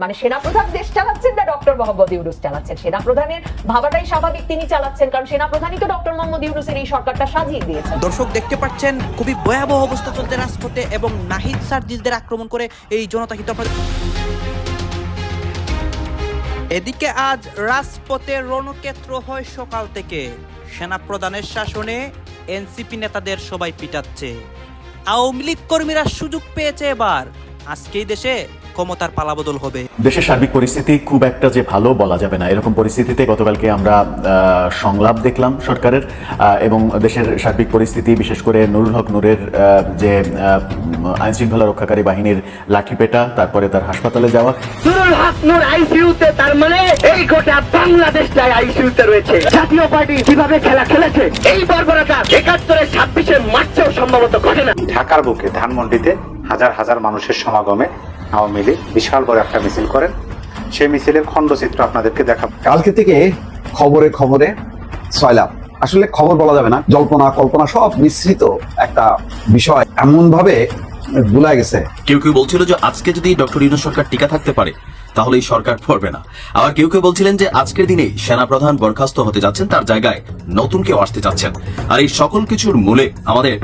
মানে সেনাপ্রধান দেশ চালাচ্ছেন না ডক্টর মোহাম্মদ ইউনুস চালাচ্ছেন? সেনাপ্রধানের ভাবাটাই স্বাভাবিক, তিনি চালাচ্ছেন, কারণ সেনাপ্রধানই তো ডক্টর মোহাম্মদ ইউনুসের এই সরকারটা সাজিয়ে দিয়েছেন। দর্শক, দেখতে পাচ্ছেন, খুবই ভয়াবহ অবস্থা চলছে রাজপথে এবং নাহিদ সার্জিসদের আক্রমণ করে এই জনতা আপনাদের এদিকে আজ রাজপথে রণক্ষেত্র হয় সকাল থেকে। সেনা প্রধানের শাসনে এনসিপি নেতাদের সবাই পিটাচ্ছে। আওয়ামী লীগ কর্মীরা সুযোগ পেয়েছে এবার। আজকেই দেশে ক্ষমতার পালাবদল হবে। দেশের সার্বিক পরিস্থিতি খুব একটা যে ভালো বলা যাবে না। এরকম পরিস্থিতিতে গতকালকে আমরা সংলাপ দেখলাম সরকারের এবং দেশের সার্বিক পরিস্থিতি বিশেষ করে নুরুল হক নূরের যে আইন শৃঙ্খলা রক্ষাকারী বাহিনীর লাঠিপেটা তারপরে তার হাসপাতালে যাওয়া। নুরুল হক নূর আইসিইউতে তার মানে এই গোটা বাংলাদেশটাই আইসিইউতে রয়েছে। জাতীয় পার্টি কীভাবে খেলা খেলেছে এই বর্বরতা একাত্তরের ছাব্বিশে মার্চেও সম্ভবত ঘটে না। ঢাকার বুকে ধানমন্ডিতে হাজার হাজার মানুষের সমাগমে আওয়ামী লীগ বিশাল বড় একটা মিছিল করেন। সেই মিছিলের খণ্ডচিত্র আপনাদেরকে দেখাবো। কালকে থেকে খবরে খবরে সয়লাভ আসলে খবর বলা যাবে না জল্পনা কল্পনা সব মিশ্রিত একটা বিষয়। এমন ভাবে গুলা গেছে। কেউ কেউ বলছিল যে আজকে যদি ডক্টর ইউনুস সরকার টিকা থাকতে পারে তাহলে এই সরকার পড়বে না। আবার কেউ কেউ বলছিলেন যে আজকের দিনে সেনাপ্রধান বরখাস্ত হতে যাচ্ছেন তার জায়গায় নতুন কেউ আসতে যাচ্ছেন আর এই সকল কিছুর মূলে আমাদের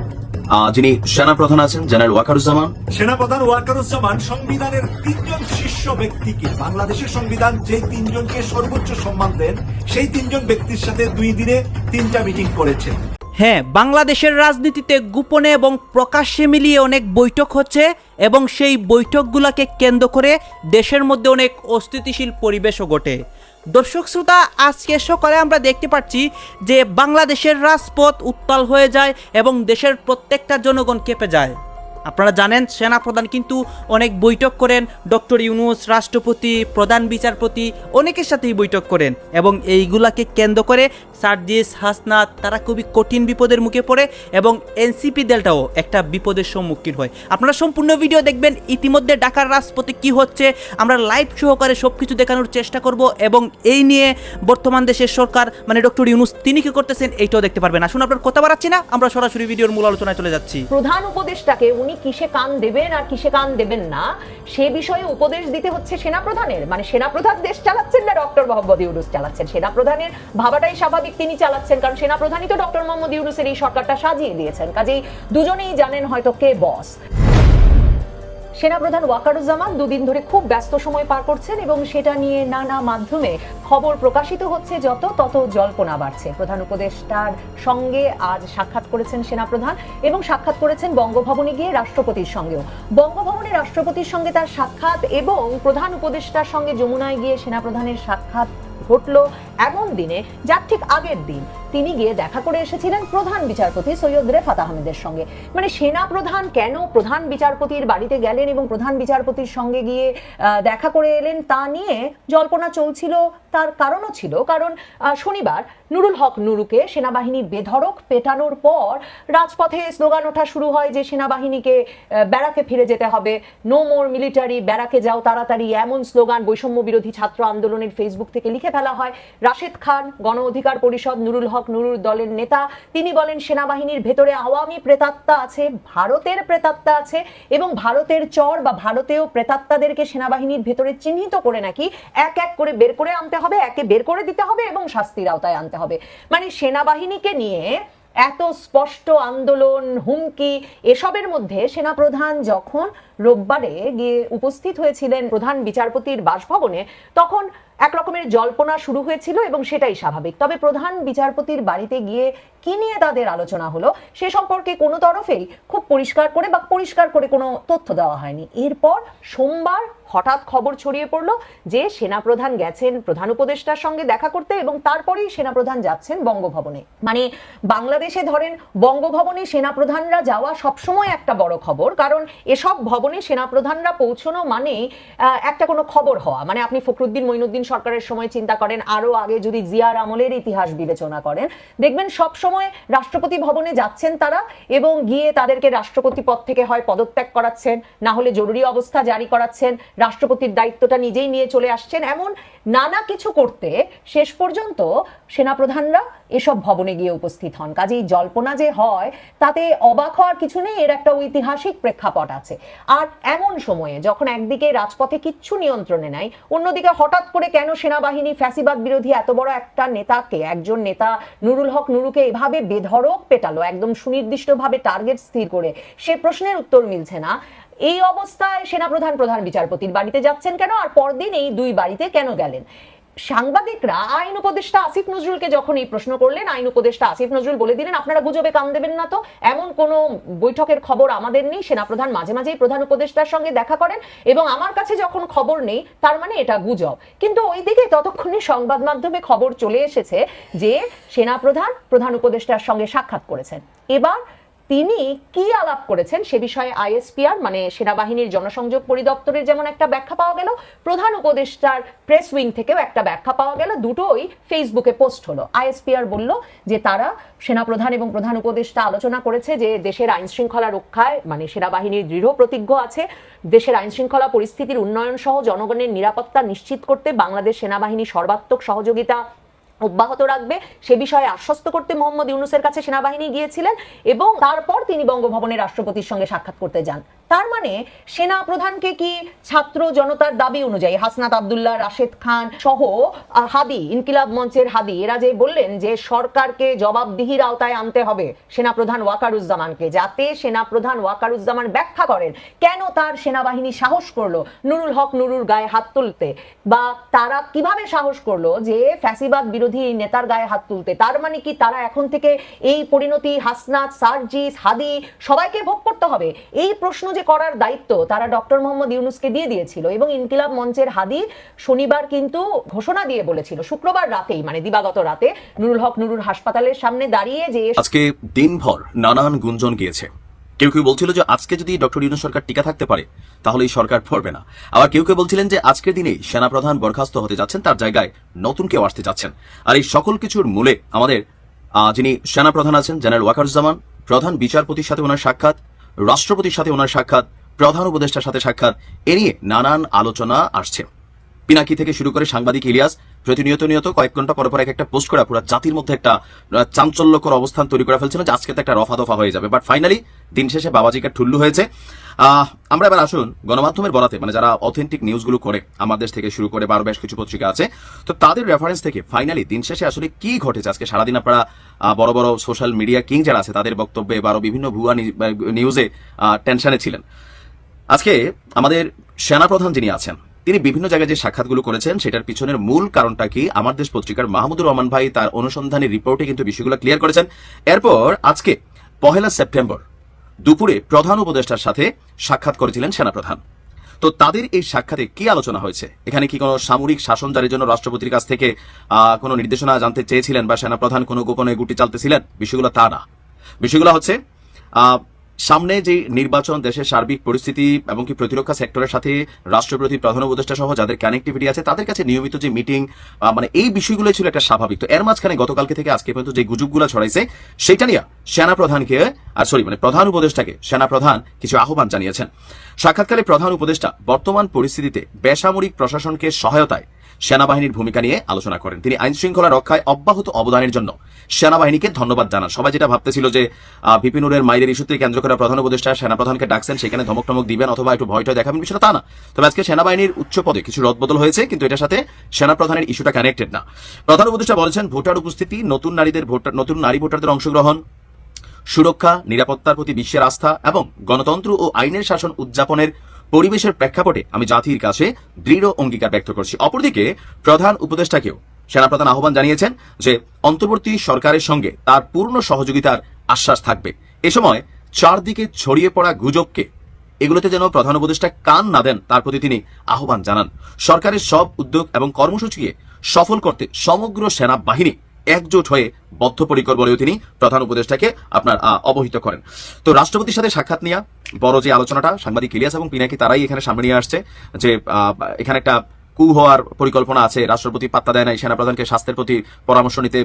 যিনি সেনাপ্রধান আছেন জেনারেল ওয়াকারুজ্জামান। সেনাপ্রধান ওয়াকারুজ্জামান সংবিধানের তিনজন শীর্ষ ব্যক্তিকে বাংলাদেশের সংবিধান যে তিনজনকে সর্বোচ্চ সম্মান দেন সেই তিনজন ব্যক্তির সাথে দুই দিনে তিনটা মিটিং করেছেন হ্যাঁ বাংলাদেশের রাজনীতিতে গোপনে এবং প্রকাশ্যে মিলিয়ে অনেক বৈঠক হচ্ছে এবং সেই বৈঠকগুলোকে কেন্দ্র করে দেশের মধ্যে অনেক অস্থিতিশীল পরিবেশও ঘটে। দর্শক শ্রোতা, আজকে সকালে আমরা দেখতে পাচ্ছি যে বাংলাদেশের রাজপথ উত্তাল হয়ে যায় এবং দেশের প্রত্যেকটা জনগণ কেঁপে যায়। আপনারা জানেন, সেনাপ্রধান কিন্তু অনেক বৈঠক করেন। ডক্টর ইউনুস, রাষ্ট্রপতি, প্রধান বিচারপতি অনেকের সাথেই বৈঠক করেন এবং এইগুলাকে কেন্দ্র করে সার্জিস, হাসনাত, তারা খুবই কঠিন বিপদের মুখে পড়ে এবং এনসিপি দলটাও একটা বিপদের সম্মুখীন হয়। আপনারা সম্পূর্ণ ভিডিও দেখবেন, ইতিমধ্যে ঢাকার রাজপথে কি হচ্ছে, আমরা লাইভ সহকারে সব কিছু দেখানোর চেষ্টা করব এবং এই নিয়ে বর্তমান দেশের সরকার মানে ডক্টর ইউনুস, তিনি কি করতেছেন, এইটাও দেখতে পারবেন। আসুন, আপনার কথা বাড়াচ্ছি না, আমরা সরাসরি ভিডিওর মূল আলোচনায় চলে যাচ্ছি। প্রধান উপদেষ্টাকে উনি কিসে কান দেবেন আর কিসে কান দেবেন না, সে বিষয়ে উপদেশ দিতে হচ্ছে সেনাপ্রধানের। মানে সেনাপ্রধান দেশ চালাচ্ছেন না ডক্টর মোহাম্মদ ইউনুস চালাচ্ছেন? সেনাপ্রধানের ভাবাটাই স্বাভাবিক তিনি চালাচ্ছেন, কারণ সেনাপ্রধানই তো ডক্টর মোহাম্মদ ইউনুসের এই সরকারটা সাজিয়ে দিয়েছেন। কাজেই দুজনেই জানেন হয়তো কে বস। সেনাপ্রধান ওয়াকারুজ্জামান দুদিন ধরে খুব ব্যস্ত সময় পার করছেন এবং সেটা নিয়ে নানা মাধ্যমে খবর প্রকাশিত হচ্ছে যত তত জল্পনা বাড়ছে। প্রধান উপদেষ্টার সঙ্গে আজ সাক্ষাৎ করেছেন সেনাপ্রধান এবং সাক্ষাৎ করেছেন বঙ্গভবনে গিয়ে রাষ্ট্রপতির সঙ্গেও। বঙ্গভবনে রাষ্ট্রপতির সঙ্গে তার সাক্ষাৎ এবং প্রধান উপদেষ্টার সঙ্গে যমুনায় গিয়ে সেনাপ্রধানের সাক্ষাৎ ঘটলো। এমন দিনে, যার ঠিক আগের দিন তিনি গিয়ে দেখা করে এসেছিলেন প্রধান বিচারপতি সৈয়দ রেফাত আহমেদের সঙ্গে। মানে সেনা প্রধান কেন প্রধান বিচারপতির বাড়িতে গেলেন এবং প্রধান বিচারপতির সঙ্গে গিয়ে দেখা করে এলেন তা নিয়ে জল্পনা চলছিল, তার কারণও ছিল। কারণ শনিবার নুরুল হক নুরুকে সেনাবাহিনী বেধড়ক পেটানোর পর রাজপথে স্লোগান ওঠা শুরু হয় যে সেনাবাহিনীকে ব্যারাকে ফিরে যেতে হবে। নো মোর মিলিটারি ব্যারাকে যাও তাড়াতাড়ি এমন স্লোগান বৈষম্য বিরোধী ছাত্র আন্দোলনের ফেসবুক থেকে লিখে ফেলা হয়। রাশেদ খান, গণ অধিকার পরিষদ, নুরুল হক নুরুল দলের নেতা। তিনি বলেন, সেনাবাহিনীর ভেতরে আওয়ামী প্রেতাত্মা আছে, ভারতের প্রেতাত্মা আছে, এবং ভারতের চর বা ভারতীয় প্রেতাত্মাদেরকে সেনাবাহিনীর ভেতরে চিহ্নিত করে নাকি এক এক করে বের করে আনতে হবে, একে বের করে দিতে হবে এবং শাস্তির আওতায় আনতে হবে। মানে সেনাবাহিনীকে নিয়ে এত স্পষ্ট আন্দোলন, হুমকি, এসবের মধ্যে সেনাপ্রধান যখন রোববারে গিয়ে উপস্থিত হয়েছিলেন প্রধান বিচারপতির বাসভবনে, তখন এক রকমের জল্পনা শুরু হয়েছিল এবং সেটাই স্বাভাবিক। তবে প্রধান বিচারপতির বাড়িতে গিয়ে কি নিয়ে তাদের আলোচনা হলো, সে সম্পর্কে কোনো তরফেই খুব পরিষ্কার করে বা পরিষ্কার করে কোনো তথ্য দেওয়া হয়নি। এরপর সোমবার হঠাৎ খবর ছড়িয়ে পড়ল যে সেনাপ্রধান গেছেন প্রধান উপদেষ্টার সঙ্গে দেখা করতে এবং তারপরেই সেনাপ্রধান যাচ্ছেন বঙ্গভবনে। মানে বাংলাদেশে ধরেন বঙ্গভবনে সেনাপ্রধানরা যাওয়া সবসময় একটা বড় খবর, কারণ এসব ভবনে সেনাপ্রধানরা পৌঁছানো মানে একটা কোনো খবর হওয়া। মানে আপনি ফখরুদ্দিন মইনুদ্দিন সরকারের সময় চিন্তা করেন আরও আগে যদি জিয়ার আমলের ইতিহাস বিবেচনা করেন, দেখবেন সব সময় রাষ্ট্রপতি ভবনে যাচ্ছেন তারা এবং গিয়ে তাদেরকে রাষ্ট্রপতি পদ থেকে হয় পদত্যাগ করাচ্ছেন, না হলে জরুরি অবস্থা জারি করাচ্ছেন, রাষ্ট্রপতির দায়িত্বটা নিজেই নিয়ে চলে আসছেন। এমন নানা কিছু করতে শেষ পর্যন্ত সেনাপ্রধানরা এসব ভবনে গিয়ে উপস্থিত হন। কাজেই জল্পনা যে হয়, তাতে অবাক হওয়ার কিছু নেই, এর একটা ঐতিহাসিক প্রেক্ষাপট আছে। আর এমন সময়ে যখন একদিকে রাজপথে কিচ্ছু নিয়ন্ত্রণে নাই, অন্যদিকে হঠাৎ করে কেন সেনাবাহিনী ফ্যাসিবাদ বিরোধী এত বড় একটা নেতাকে, একজন নেতা নুরুল হক নুরুকে এভাবে বেধড়ক পেটালো, একদম সুনির্দিষ্টভাবে টার্গেট স্থির করে, সে প্রশ্নের উত্তর মিলছে না। এই অবস্থায় সেনাপ্রধান প্রধান বিচারপতির বাড়িতে যাচ্ছেন কেন? আর পরদিন এই দুই বাড়িতে কেন গেলেন? সাংবাদিকরা, আইন উপদেষ্টা আসিফ নজরুলকে যখন এই প্রশ্ন করলেন, আইন উপদেষ্টা আসিফ নজরুল বলে দিলেন, আপনারা গুজবে কান দেবেন না তো? এমন কোন বৈঠকের খবর আমাদের নেই। সেনাপ্রধান মাঝে মাঝেই প্রধান উপদেষ্টার সঙ্গে দেখা করেন এবং আমার কাছে যখন খবর নেই, তার মানে এটা গুজব। কিন্তু ওইদিকে ততক্ষণে সংবাদ মাধ্যমে খবর চলে এসেছে যে, সেনাপ্রধান প্রধান উপদেষ্টার সঙ্গে সাক্ষাৎ করেছেন। এবার তিনি কি আলাপ করেছেন সে বিষয়ে আইএসপিআর মানে সেনাবাহিনীর জনসংযোগ পরিদপ্তরের যেমন একটা ব্যাখ্যা পাওয়া গেল, প্রধান উপদেষ্টার প্রেস উইং থেকেও একটা ব্যাখ্যা পাওয়া গেল, দুটোই ফেসবুকে পোস্ট হলো। আইএসপিআর বলল যে তারা সেনাপ্রধান এবং প্রধান উপদেষ্টা আলোচনা করেছে যে দেশের আইন শৃঙ্খলা রক্ষায় মানে সেনাবাহিনীর দৃঢ় প্রতিজ্ঞ আছে, দেশের আইন শৃঙ্খলা পরিস্থিতির উন্নয়ন সহ জনগণের নিরাপত্তা নিশ্চিত করতে বাংলাদেশ সেনাবাহিনী সর্বাত্মক সহযোগিতা অব্যাহত রাখবে। সে বিষয়ে আশ্বস্ত করতে মোহাম্মদ ইউনুসের কাছে সেনাবাহিনী গিয়েছিলেন এবং তারপর তিনি বঙ্গভবনে রাষ্ট্রপতির সঙ্গে সাক্ষাৎ করতে যান। তার মানে সেনা প্রধানকে কি ছাত্র জনতার দাবি অনুযায়ী হাসনাত আবদুল্লাহ, রাশেদ খান সহ হাদি, ইনকিলাব মঞ্চের হাদি, এরা যে বললেন যে সরকারকে জবাবদিহির আওতায় আনতে হবে সেনাপ্রধান ওয়াকারুজ্জামানকে, যাতে সেনাপ্রধান ওয়াকারুজ্জামান ব্যাখ্যা করেন কেন তার সেনাবাহিনী সাহস করল নুরুল হক নুরুর গায়ে হাত তুলতে বা তারা কীভাবে সাহস করল যে ফ্যাসিবাদ বিরোধী নেতার গায়ে হাত তুলতে? তার মানে কি তারা এখন থেকে এই পরিণতি হাসনাত, সার্জিস, হাদি সবাইকে ভোগ করতে হবে? এই প্রশ্ন যে করার দায়িত্ব, তারা ডক্টর মোহাম্মদ ইউনুসকে দিয়ে দিয়েছিল এবং ইনকিলাব মঞ্চের হাদি শনিবার কিন্তু ঘোষণা দিয়ে বলেছিল, শুক্রবার রাতেই মানে দিবাগত রাতে, নুরুল হক নুরুর হাসপাতালের সামনে দাঁড়িয়ে যে আজকে দিনভর নানান গুঞ্জন গিয়েছে। কেউ কেউ বলছিল যে আজকে যদি ডক্টর ইউনুস সরকার টিকা থাকতে পারে তাহলে এই সরকার পড়বে না। আবার কেউ কেউ বলছিলেন যে আজকের দিনেই সেনাপ্রধান বরখাস্ত হতে যাচ্ছেন, তার জায়গায় নতুন কেউ আসতে যাচ্ছেন। আর এই সকল কিছুর মূলে আমাদের যিনি সেনাপ্রধান আছেন, জেনারেল ওয়াকারুজ্জামান, প্রধান বিচারপতির সাথে ওনার সাক্ষাৎ রাষ্ট্রপতির সাথে ওনার সাক্ষাৎ, প্রধান উপদেষ্টার সাথে সাক্ষাৎ, এ নিয়ে নানান আলোচনা আসছে। পিনাকি থেকে শুরু করে সাংবাদিক ইলিয়াস, প্রতিনিয়ত নিয়ত কয়েক ঘণ্টা পর পর এক একটা পোস্ট করা পুরো জাতির মধ্যে একটা চাঞ্চল্যকর অবস্থান তৈরি করে ফেলছিল, যে আজকে তো একটা রফা দফা হয়ে যাবে। বাট ফাইনালি দিন শেষে বাবাজিকে ঠুল্লু হয়েছে। আমরা এবার আসুন গণমাধ্যমের বরাতে মানে যারা অথেন্টিক নিউজগুলো করে, আমার দেশ থেকে শুরু করে বারো বেশ কিছু পত্রিকা আছে, তো তাদের রেফারেন্স থেকে ফাইনালি দিন শেষে আসলে কি ঘটেছে? আজকে সারাদিন আপনারা বড় বড় সোশ্যাল মিডিয়া কিং যারা আছে, তাদের বক্তব্যে বা আরও বিভিন্ন ভুয়া নিউজে টেনশনে ছিলেন। আজকে আমাদের সেনাপ্রধান যিনি আছেন, তিনি বিভিন্ন জায়গায় যে সাক্ষাৎগুলো করেছেন, সেটার পিছনের মূল কারণটা কি? আমার দেশ পত্রিকার মাহমুদুর রহমান ভাই তার অনুসন্ধানী রিপোর্টে কিন্তু বিষয়গুলো ক্লিয়ার করেছেন। এরপর আজকে পহেলা সেপ্টেম্বর দুপুরে প্রধান উপদেষ্টার সাথে সাক্ষাৎ করেছিলেন সেনাপ্রধান। তো তাদের এই সাক্ষাতে কি আলোচনা হয়েছে? এখানে কি কোনো সামরিক শাসন জারির জন্য রাষ্ট্রপতির কাছ থেকে কোনো নির্দেশনা জানতে চেয়েছিলেন বা সেনাপ্রধান কোনো গোপনে গুটি চালতেছিলেন? বিষয়গুলো তা না। বিষয়গুলো হচ্ছে সামনে যে নির্বাচন, দেশের সার্বিক পরিস্থিতি এবং কি প্রতিরক্ষা সেক্টরের সাথে রাষ্ট্রপ্রতি প্রধান উপদেষ্টা সহ যাদের কানেক্টিভিটি আছে, তাদের কাছে নিয়মিত যে মিটিং মানে এই বিষয়গুলো ছিল একটা স্বাভাবিক। তো এর মাঝখানে গতকালকে থেকে আজকে পর্যন্ত যে গুজবগুলো ছড়াইছে, সেটা নিয়ে সেনা প্রধানকে আর সরি মানে প্রধান উপদেষ্টাকে সেনা প্রধান কিছু আহ্বান জানিয়েছেন। সাক্ষাৎকারে প্রধান উপদেষ্টা, বর্তমান পরিস্থিতিতে বেসামরিক প্রশাসনকে সহায়তায় সেনাবাহিনীর ভূমিকা নিয়ে আলোচনা করেন। তিনি আইন শৃঙ্খলা রক্ষায় অব্যাহত অবদানের জন্য সেনাবাহিনীকে ধন্যবাদ জানান। সবাই যেটা ভাবতেছিল যে বিপিনুরের মাইরের ইস্যুতে কেন্দ্র করে প্রধান উপদেষ্টা, সেনাপ্রধানকে ডাকছেন, সেখানে ধমক টমক দিবেন অথবা একটু ভয়টা দেখাবেন বিষয়টা তা না। তবে আজকে সেনাবাহিনীর উচ্চ পদে কিছু রদবদল হয়েছে, কিন্তু এটার সাথে সেনাপ্রধানের ইস্যুটা কানেক্টেড না। প্রধান উপদেষ্টা বলেছেন, ভোটার উপস্থিতি, নতুন নারীদের নতুন নারী ভোটারদের অংশগ্রহণ, সুরক্ষা, নিরাপত্তার প্রতি বিশ্বের আস্থা এবং গণতন্ত্র ও আইনের শাসন উদযাপনের পরিবেশের প্রেক্ষাপটে আমি জাতির কাছে দৃঢ় অঙ্গীকার ব্যক্ত করছি। অপরদিকে, প্রধান উপদেষ্টাকেও সেনাপ্রধান আহ্বান জানিয়েছেন যে, অন্তর্বর্তী সরকারের সঙ্গে তার পূর্ণ সহযোগিতার আশ্বাস থাকবে। এ সময় চারদিকে ছড়িয়ে পড়া গুজবকে এগুলোতে যেন প্রধান উপদেষ্টা কান না দেন, তার প্রতি তিনি আহ্বান জানান। সরকারের সব উদ্যোগ এবং কর্মসূচিকে সফল করতে সমগ্র সেনাবাহিনী একজোট হয়ে বদ্ধপরিকর বলেও তিনি প্রধান উপদেষ্টাকে আপনার অবহিত করেন। তো রাষ্ট্রপতির সাথে সাক্ষাৎ নিয়ে, বড় যে আলোচনাটা, সাংবাদিক ইলিয়াস এবং পিনাকি তারাই এখানে সামনে নিয়ে আসছে যে এখানে একটা কু হওয়ার পরিকল্পনা আছে, রাষ্ট্রপতি পাত্তা দেয় নাই, সেনাপ্রধানকে স্বাস্থ্যের প্রতি পরামর্শ নিতে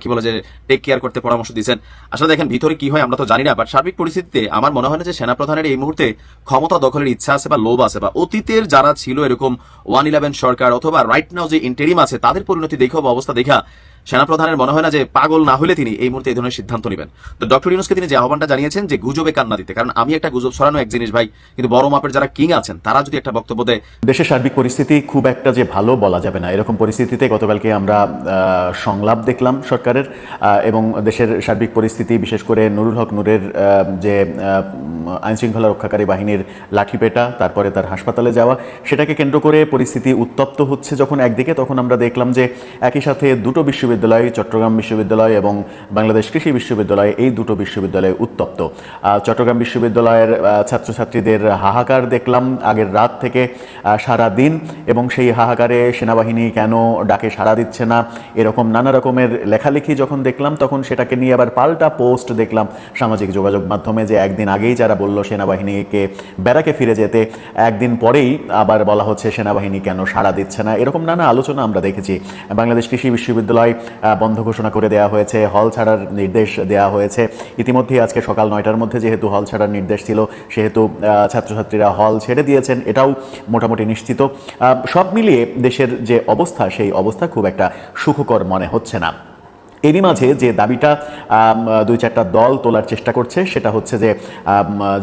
কি বলে যে টেক কেয়ার করতে পরামর্শ দিয়েছেন। আসলে দেখেন, ভিতরে কি হয় আমরা তো জানি না বাট সার্বিক পরিস্থিতিতে আমার মনে হয় না যে সেনাপ্রধানের এই মুহূর্তে ক্ষমতা দখলের ইচ্ছা আছে বা লোভ আছে, বা অতীতের যারা ছিল এরকম ওয়ান ইলেভেন সরকার অথবা রাইট নাও যে ইন্টেরিম আছে, তাদের পরিণতি দেখা অবস্থা দেখা সেনাপ্রধানের মনে হয় না যে পাগল না হলে তিনি এই মুহূর্তে এই ধরনের সিদ্ধান্ত নেবেন। তো ডক্টর ইউনুসকে তিনি যে আহ্বানটা জানিয়েছেন যে গুজবে কান্না দিতে, কারণ আমি একটা গুজব ছড়ানো এক জিনিস ভাই, কিন্তু বড় মাপের যারা কিং আছেন, তারা যদি একটা বক্তব্য দেয় দেশের সার্বিক পরিস্থিতি খুব একটা যে ভালো বলা যাবে না। এরকম পরিস্থিতিতে গতকালকে আমরা সংলাপ দেখলাম সরকারের এবং দেশের সার্বিক পরিস্থিতি, বিশেষ করে নুরুল হক নূরের যে আইন শৃঙ্খলা রক্ষাকারী বাহিনীর লাঠিপেটা, তারপরে তার হাসপাতালে যাওয়া, সেটাকে কেন্দ্র করে পরিস্থিতি উত্তপ্ত হচ্ছে যখন একদিকে, তখন আমরা দেখলাম যে একই সাথে দুটো বিশ্ববিদ্যালয়, চট্টগ্রাম বিশ্ববিদ্যালয় এবং বাংলাদেশ কৃষি বিশ্ববিদ্যালয়, এই দুটো বিশ্ববিদ্যালয় উত্তপ্ত। চট্টগ্রাম বিশ্ববিদ্যালয়ের ছাত্রছাত্রীদের হাহাকার দেখলাম আগের রাত থেকে সারা দিন এবং সেই হাহাকারে সেনাবাহিনী কেন ডাকে সাড়া দিচ্ছে না, এরকম নানা রকমের লেখালেখি যখন দেখলাম, তখন সেটাকে নিয়ে আবার পাল্টা পোস্ট দেখলাম সামাজিক যোগাযোগ মাধ্যমে যে একদিন আগেই যারা বলল, সেনাবাহিনীকে ব্যারাকে ফিরে যেতে একদিন পরেই আবার বলা হচ্ছে, সেনাবাহিনী কেন সাড়া দিচ্ছে না? এরকম নানা আলোচনা আমরা দেখেছি। বাংলাদেশ কৃষি বিশ্ববিদ্যালয় বন্ধ ঘোষণা করে দেওয়া হয়েছে, হল ছাড়ার নির্দেশ দেওয়া হয়েছে। ইতিমধ্যেই আজকে সকাল নয়টার মধ্যে যেহেতু হল ছাড়ার নির্দেশ ছিল, সেহেতু ছাত্রছাত্রীরা হল ছেড়ে দিয়েছেন, এটাও মোটামুটি নিশ্চিত। সব মিলিয়ে দেশের যে অবস্থা, সেই অবস্থা খুব একটা সুখকর মনে হচ্ছে না। এরই মাঝে যে দাবিটা দুই চারটা দল তোলার চেষ্টা করছে সেটা হচ্ছে যে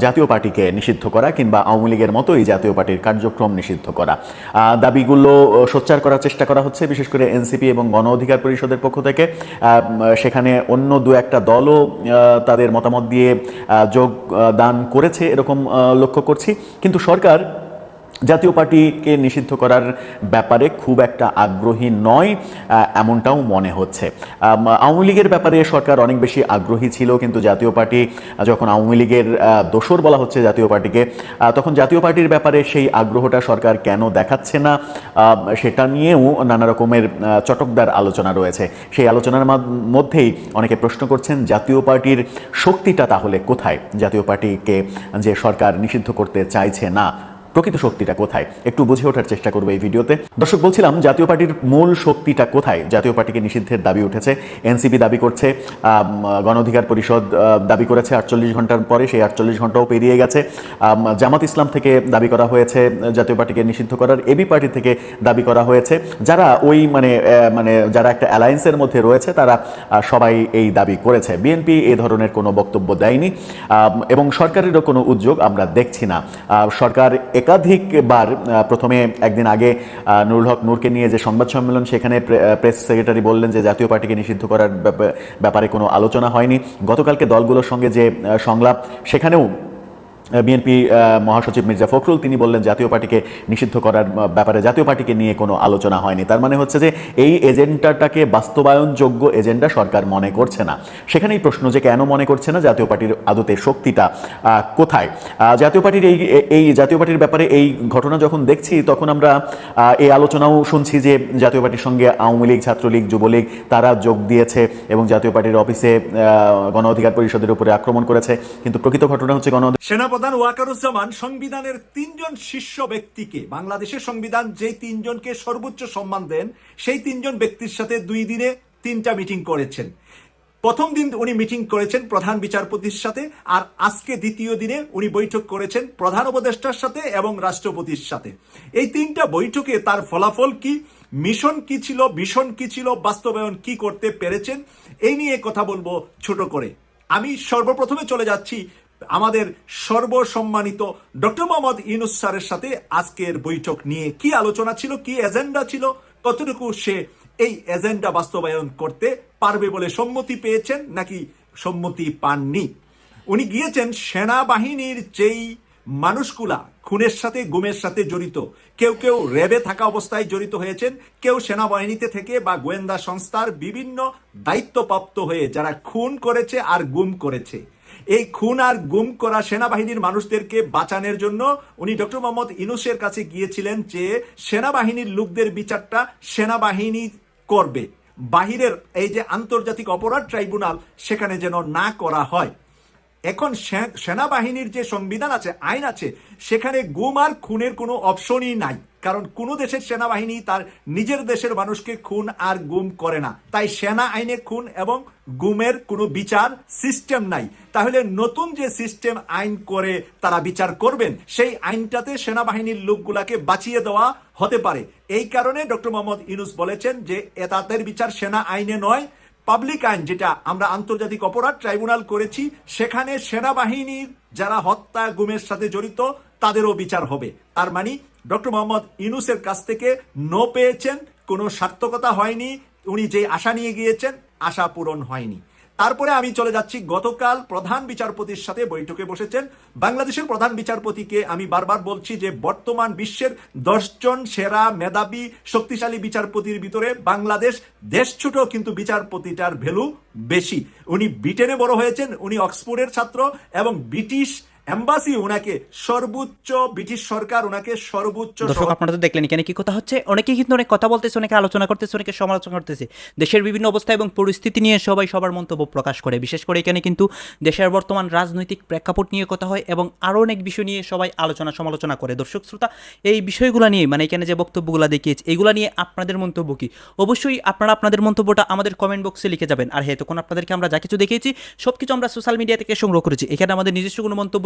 জাতীয় পার্টিকে নিষিদ্ধ করা কিংবা আওয়ামী লীগের মতোই জাতীয় পার্টির কার্যক্রম নিষিদ্ধ করা। দাবিগুলো সোচ্চার করার চেষ্টা করা হচ্ছে বিশেষ করে এনসিপি এবং গণ অধিকার পরিষদের পক্ষ থেকে। সেখানে অন্য দু একটা দলও তাদের মতামত দিয়ে আহ, যোগ দান করেছে এরকম লক্ষ্য করছি। কিন্তু সরকার জাতীয় পার্টিকে নিষিদ্ধ করার ব্যাপারে খুব একটা আগ্রহী নয় এমনটাও মনে হচ্ছে। আওয়ামী লীগের ব্যাপারে সরকার অনেক বেশি আগ্রহী ছিল, কিন্তু জাতীয় পার্টি, যখন আওয়ামী লীগের দোসর বলা হচ্ছে জাতীয় পার্টিকে তখন জাতীয় পার্টির ব্যাপারে সেই আগ্রহটা সরকার কেন দেখাচ্ছে না? সেটা নিয়েও নানা রকমের চটকদার আলোচনা রয়েছে। সেই আলোচনার মধ্যেই অনেকে প্রশ্ন করছেন, জাতীয় পার্টির শক্তিটা তাহলে কোথায়? জাতীয় পার্টিকে যে সরকার নিষিদ্ধ করতে চাইছে না প্রকৃত শক্তিটা কোথায়? একটু বুঝে ওঠার চেষ্টা করব এই ভিডিওতে। দর্শক বলছিলাম জাতীয় পার্টির মূল শক্তিটা কোথায়? জাতীয় পার্টিকে নিষিদ্ধের দাবি উঠেছে এনসিপি দাবি করছে আম, গণ অধিকার পরিষদ দাবি করেছে আটচল্লিশ ঘণ্টার পরে সেই আটচল্লিশ ঘন্টাও পেরিয়ে গেছে। জামাত ইসলাম থেকে দাবি করা হয়েছে জাতীয় পার্টিকে নিষিদ্ধ করার এবি পার্টি থেকে দাবি করা হয়েছে। যারা ওই মানে মানে যারা একটা অ্যালায়েন্সের মধ্যে রয়েছে তারা সবাই এই দাবি করেছে। বিএনপি এ ধরনের কোনো বক্তব্য দেয়নি। এবং সরকারেরও কোনো উদ্যোগ আমরা দেখছি না। সরকার একাধিকবার প্রথমে একদিন আগে নুরুল হক নূরকে নিয়ে যে সংবাদ সম্মেলন, সেখানে প্রে- প্রেস সেক্রেটারি বললেন যে জাতীয় পার্টিকে নিষিদ্ধ করার ব্যাপা- ব্যাপারে কোনো আলোচনা হয়নি। গতকালকে দলগুলোর সঙ্গে যে সংলাপ, সেখানেও বিএনপি মহাসচিব মির্জা ফখরুল, তিনি বললেন জাতীয় পার্টিকে নিষিদ্ধ করার ব্যাপারে জাতীয় পার্টিকে নিয়ে কোনো আলোচনা হয়নি। তার মানে হচ্ছে যে এই এজেন্ডাটাকে বাস্তবায়নযোগ্য এজেন্ডা সরকার মনে করছে না। সেখানেই প্রশ্ন যে কেন মনে করছে না জাতীয় পার্টির আদতে শক্তিটা কোথায়? জাতীয় পার্টির এই এই জাতীয় পার্টির ব্যাপারে এই ঘটনা যখন দেখছি, তখন আমরা এই আলোচনাও শুনছি যে জাতীয় পার্টির সঙ্গে আওয়ামী লীগ, ছাত্রলীগ, যুবলীগ, তারা যোগ দিয়েছে এবং জাতীয় পার্টির অফিসে গণ অধিকার পরিষদের উপরে আক্রমণ করেছে। কিন্তু প্রকৃত ঘটনা হচ্ছে গণ সেনাপ্রধান ওয়াকারুজ্জামান সংবিধানের তিনজন শীর্ষ ব্যক্তিকে, বাংলাদেশের সংবিধান যে তিনজনকে সর্বোচ্চ সম্মান দেন, সেই তিনজন ব্যক্তির সাথে দুই দিনে তিনটা মিটিং করেছেন। প্রথম দিন উনি মিটিং করেছেন প্রধান বিচারপতির সাথে, আর আজকে দ্বিতীয় দিনে উনি বৈঠক করেছেন প্রধান উপদেষ্টার সাথে এবং রাষ্ট্রপতির সাথে। এই তিনটা বৈঠকে তার ফলাফল কি, মিশন কি ছিল ভীষণ কি ছিল, বাস্তবায়ন কি করতে পেরেছেন, এই নিয়ে কথা বলব ছোট করে। আমি সর্বপ্রথমে চলে যাচ্ছি আমাদের সর্বসম্মানিত ডক্টর মোহাম্মদ ইউনুস স্যারের সাথে আজকের বৈঠক নিয়ে কি আলোচনা ছিল, কি এজেন্ডা ছিল, কতটুকু সে এই এজেন্ডা বাস্তবায়ন করতে পারবে বলে সম্মতি পেয়েছেন নাকি সম্মতি পাননি? উনি গিয়েছেন সেনাবাহিনীর যেই মানুষগুলা খুনের সাথে, গুমের সাথে জড়িত, কেউ কেউ র্যাবে থাকা অবস্থায় জড়িত হয়েছেন, কেউ সেনাবাহিনীতে থেকে বা গোয়েন্দা সংস্থার বিভিন্ন দায়িত্বপ্রাপ্ত হয়ে যারা খুন করেছে আর গুম করেছে। এই খুন আর গুম করা সেনাবাহিনীর মানুষদেরকে বাঁচানোর জন্য উনি ডক্টর মোহাম্মদ ইনুসের কাছে গিয়েছিলেন যে সেনাবাহিনীর লোকদের বিচারটা সেনাবাহিনী করবে। বাহিরের এই যে আন্তর্জাতিক অপরাধ ট্রাইব্যুনাল সেখানে যেন না করা হয়। এখন সেনাবাহিনীর যে সংবিধান আছে, আইন আছে, সেখানে গুম আর খুনের কোনো অপশনই নাই। কারণ কোনো দেশের সেনাবাহিনী তার নিজের দেশের মানুষকে খুন আর গুম করে না। তাই সেনা আইনে খুন এবং গুমের কোনো বিচার সিস্টেম নাই। তাহলে নতুন যে সিস্টেম আইন করে তারা বিচার করবেন, সেই আইনটাতে সেনাবাহিনীর লোকগুলাকে বাঁচিয়ে দেওয়া হতে পারে। এই কারণে ডক্টর মোহাম্মদ ইউনুস বলেছেন যে এ তাদের বিচার সেনা আইনে নয় পাবলিক আইন যেটা আমরা আন্তর্জাতিক অপরাধ ট্রাইব্যুনাল করেছি, সেখানে সেনাবাহিনীর যারা হত্যা, গুমের সাথে জড়িত, তাদেরও বিচার হবে। তার মানে ডক্টর মোহাম্মদ ইনুসের কাছ থেকে নো পেয়েছেন, কোনো সার্থকতা হয়নি, উনি যে আশা নিয়ে গিয়েছেন, আশা পূরণ হয়নি। তারপরে আমি চলে যাচ্ছি, গতকাল প্রধান বিচারপতির সাথে বৈঠকে বসেছেন। বাংলাদেশের প্রধান বিচারপতিকে আমি বারবার বলছি যে, বর্তমান বিশ্বের দশজন সেরা মেধাবী, শক্তিশালী বিচারপতির ভিতরে বাংলাদেশ দেশ ছোট, কিন্তু বিচারপতিটার ভ্যালু বেশি। উনি ব্রিটেনে বড় হয়েছেন, উনি অক্সফোর্ডের ছাত্র এবং ব্রিটিশ এম্বাসি ওনাকে সর্বোচ্চ ব্রিটিশ সরকার ওনাকে সর্বোচ্চ দর্শক আপনারা তো দেখলেন এখানে কি কথা হচ্ছে। অনেকেই কিন্তু অনেক কথা বলতেছে অনেকে আলোচনা করতেছে অনেকে সমালোচনা করতেছে। দেশের বিভিন্ন অবস্থা এবং পরিস্থিতি নিয়ে সবাই সবার মন্তব্য প্রকাশ করে। বিশেষ করে এখানে কিন্তু দেশের বর্তমান রাজনৈতিক প্রেক্ষাপট নিয়ে কথা হয় এবং আরও অনেক বিষয় নিয়ে সবাই আলোচনা সমালোচনা করে। দর্শক শ্রোতা এই বিষয়গুলো নিয়ে মানে এখানে যে বক্তব্যগুলো দেখিয়েছে এগুলো নিয়ে আপনাদের মন্তব্য কি? অবশ্যই আপনারা আপনাদের মন্তব্যটা আমাদের কমেন্ট বক্সে লিখে যাবেন। আর হ্যাঁ তখন আপনাদেরকে আমরা যা কিছু দেখিয়েছি সব কিছু আমরা সোশ্যাল মিডিয়া থেকে সংগ্রহ করেছি। এখানে আমাদের নিজস্ব কোনো মন্তব্য